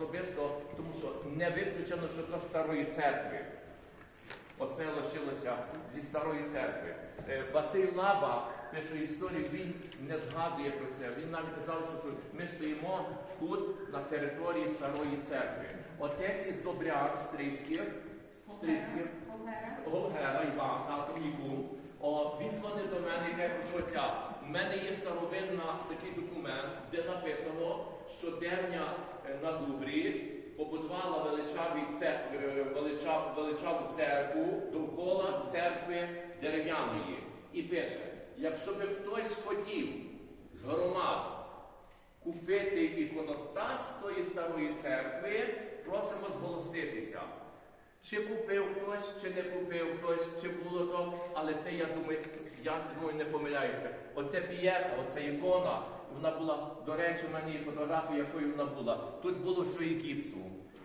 особисто, тому що не виключено, що то з старої церкви. Оце лишилося зі старої церкви. Е, Василь Лаба пише історію, він не згадує про це. Він навіть казав, що ми стоїмо тут, на території старої церкви. Отець із Добряк Стрийських, Стрийських, Голгера Іван, тато мій кум. Він дзвонив до мене і каже, що оця, в мене є старовинна такий документ, де написано, що Девня е, на Зубрі побудувала е, величав, величаву церкву довкола церкви дерев'яної. І пише, якщо би хтось хотів з громад купити іконостас тої старої церкви, просимо зголоситися. Чи купив хтось, чи не купив хтось, чи було то, але це я думаю, я думаю, не помиляюся. Оце пієта, оця ікона, вона була, до речі, в мене є фотографія, якою вона була. Тут було все і гіпсу,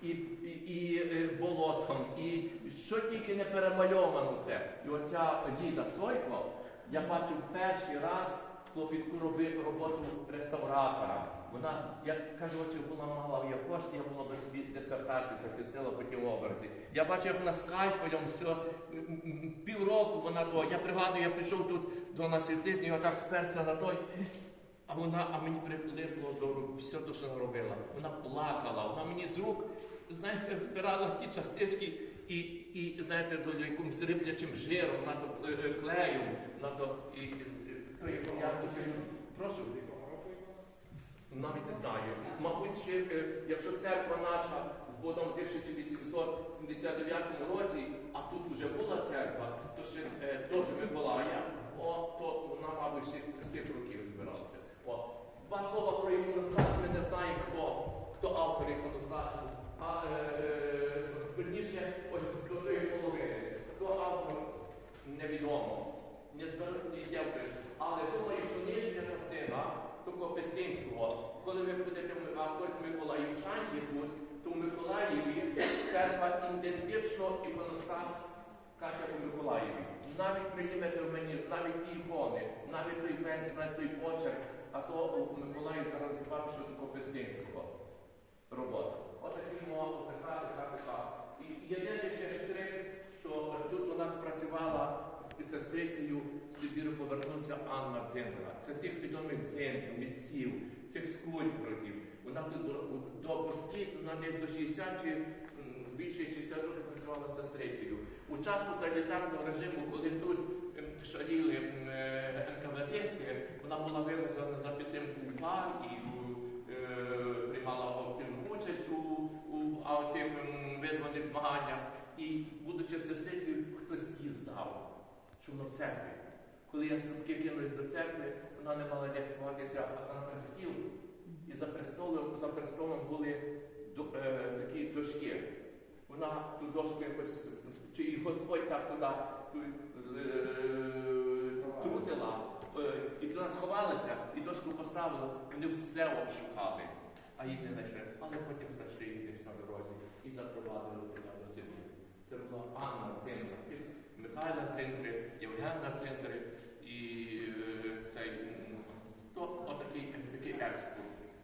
і, і, і е, болотом, і що тільки не перемальовано все. І оця Ліда Сойко, я бачив перший раз клопітку робив роботу реставратора. Вона, як кажу, була мала я кошти, я була би собі дисертацію захистила по тій образі. Я бачив, як вона скальпелем все півроку вона то. Я пригадую, я прийшов тут до нас і отак сперся на той. А вона, а мені прилипло до рук все те, що вона робила. Вона плакала, вона мені з рук, знаєте, збирала ті частички і, і знаєте, до якимось риплячим жиром, на то е, е, клеєм, на то і, то, як я прошу. Навіть не знаю. Мабуть, ще, е, якщо церква наша збудована в 1879 році, а тут вже була церква, то ще е, теж Миколая, о, то вона, мабуть, ще з тих років збиралася. О. Два слова про іконостас, ми не знаємо, хто, хто автор іконостасу. А е, верніше, ось до тої половини. Хто автор, невідомо. Не є. Але думаю, що нижня частина того Пестинського, коли ви будете в- хтось тут, то в Миколаєві церква ідентично іконостас Катя у Миколаєві. Навіть міліметр мені, навіть ті ікони, навіть той пензель, навіть той почерк, а то у Миколаєві розібрав, що таке Пестинського робота. Отакий мова, така, така, така. І єдиний ще штрих, що тут у нас працювала із сестрицею Сибіру повернувся Анна Дзиндра. Це тих відомих дзендрів, митців, цих скульпторів. Вона тут до, до послід, вона десь до 60 чи більше 60 років працювала сестрицею. У час тоталітарного режиму, коли тут ем, шаліли визваних змаганнях. І, будучи сестрицею, хтось її здав, що вона в церкві. Коли я стрибки кинулись до церкви, вона не мала де сховатися на престіл. І за престолом, за престолом були до- е, такі дошки. Вона ту дошку якось, чи і Господь так туди ту, е, трутила, е, і туди сховалася, і дошку поставила, вони все обшукали, а їх не знайшли. Але потім знайшли їх на дорозі і запровадили туди до Сибіру. Це була Анна Цинтра, Михайла Цинкри, Євгенна Цинкри і е, цей то отакий такий екскурс.